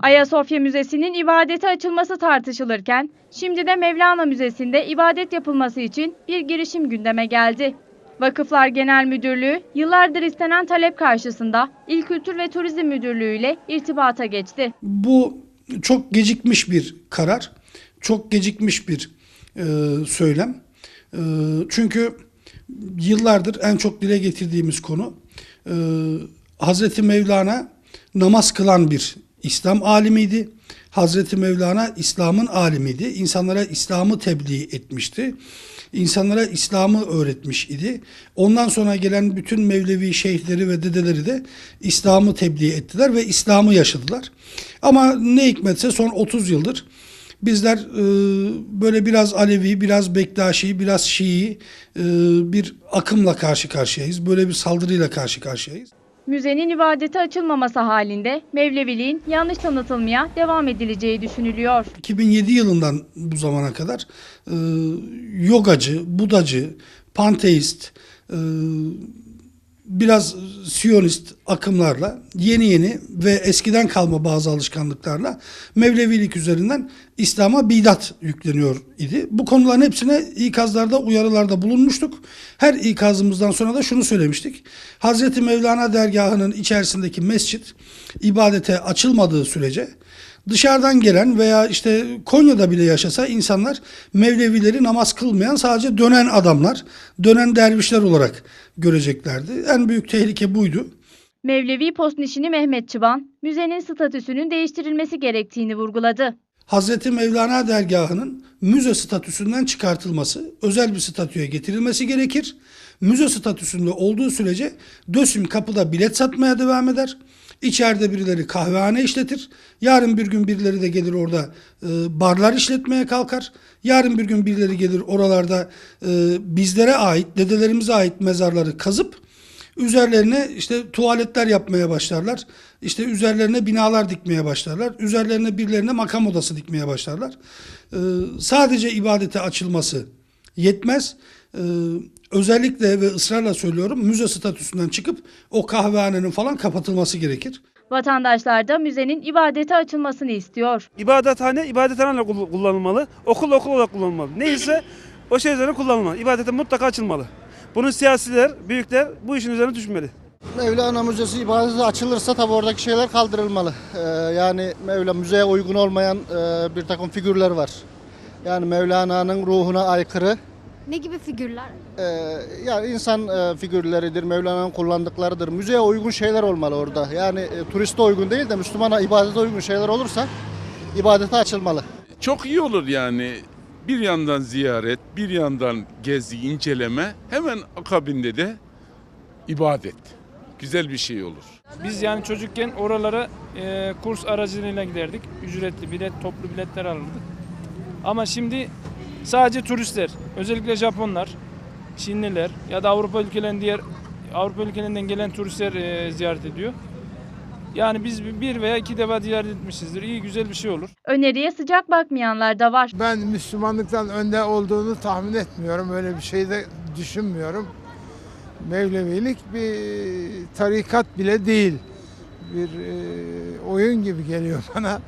Ayasofya Müzesi'nin ibadete açılması tartışılırken, şimdi de Mevlana Müzesi'nde ibadet yapılması için bir girişim gündeme geldi. Vakıflar Genel Müdürlüğü yıllardır istenen talep karşısında İl Kültür ve Turizm Müdürlüğü ile irtibata geçti. Bu çok gecikmiş bir karar, çok gecikmiş bir e, söylem. E, çünkü yıllardır en çok dile getirdiğimiz konu e, Hazreti Mevlana namaz kılan bir İslam alimiydi. Hazreti Mevlana İslam'ın alimiydi. İnsanlara İslam'ı tebliğ etmişti. İnsanlara İslam'ı öğretmiş idi. Ondan sonra gelen bütün Mevlevi şeyhleri ve dedeleri de İslam'ı tebliğ ettiler ve İslam'ı yaşadılar. Ama ne hikmetse son 30 yıldır bizler e, böyle biraz Alevi, biraz Bektaşi, biraz Şii e, bir akımla karşı karşıyayız. Böyle bir saldırıyla karşı karşıyayız. Müzenin ibadete açılmaması halinde Mevleviliğin yanlış tanıtılmaya devam edileceği düşünülüyor. 2007 yılından bu zamana kadar e, yogacı, budacı, panteist, e, biraz siyonist akımlarla yeni yeni ve eskiden kalma bazı alışkanlıklarla Mevlevilik üzerinden İslam'a bidat yükleniyor idi. Bu konuların hepsine ikazlarda, uyarılarda bulunmuştuk. Her ikazımızdan sonra da şunu söylemiştik. Hazreti Mevlana dergahının içerisindeki mescit ibadete açılmadığı sürece dışarıdan gelen veya işte Konya'da bile yaşasa insanlar Mevlevileri namaz kılmayan sadece dönen adamlar, dönen dervişler olarak göreceklerdi. En büyük tehlike buydu. Mevlevi postnişini Mehmet Çıban, müzenin statüsünün değiştirilmesi gerektiğini vurguladı. Hazreti Mevlana dergahının müze statüsünden çıkartılması, özel bir statüye getirilmesi gerekir. Müze statüsünde olduğu sürece DÖSİM kapıda bilet satmaya devam eder. İçeride birileri kahvehane işletir. Yarın bir gün birileri de gelir orada e, barlar işletmeye kalkar. Yarın bir gün birileri gelir oralarda e, bizlere ait, dedelerimize ait mezarları kazıp Üzerlerine işte tuvaletler yapmaya başlarlar. İşte üzerlerine binalar dikmeye başlarlar. Üzerlerine birilerine makam odası dikmeye başlarlar. Ee, sadece ibadete açılması yetmez. Ee, özellikle ve ısrarla söylüyorum müze statüsünden çıkıp o kahvehanenin falan kapatılması gerekir. Vatandaşlar da müzenin ibadete açılmasını istiyor. İbadethane ibadethane kullanılmalı. Okul okul olarak kullanılmalı. Neyse o şey üzerine kullanılmalı. İbadete mutlaka açılmalı. Bunu siyasiler, büyükler bu işin üzerine düşmeli. Mevlana Müzesi ibadete açılırsa tabi oradaki şeyler kaldırılmalı. Ee, yani Mevla müzeye uygun olmayan e, bir takım figürler var. Yani Mevlana'nın ruhuna aykırı. Ne gibi figürler? e, yani insan e, figürleridir, Mevlana'nın kullandıklarıdır. Müzeye uygun şeyler olmalı orada. Yani e, turiste uygun değil de Müslümana ibadete uygun şeyler olursa ibadete açılmalı. Çok iyi olur yani. Bir yandan ziyaret, bir yandan gezi, inceleme, hemen akabinde de ibadet. Güzel bir şey olur. Biz yani çocukken oralara e, kurs aracılığıyla giderdik. Ücretli bilet, toplu biletler alırdık. Ama şimdi sadece turistler, özellikle Japonlar, Çinliler ya da Avrupa ülkelerinden diğer Avrupa ülkelerinden gelen turistler e, ziyaret ediyor. Yani biz bir veya iki defa ziyaret etmişizdir. İyi güzel bir şey olur. Öneriye sıcak bakmayanlar da var. Ben Müslümanlıktan önde olduğunu tahmin etmiyorum. Öyle bir şey de düşünmüyorum. Mevlevilik bir tarikat bile değil. Bir e, oyun gibi geliyor bana.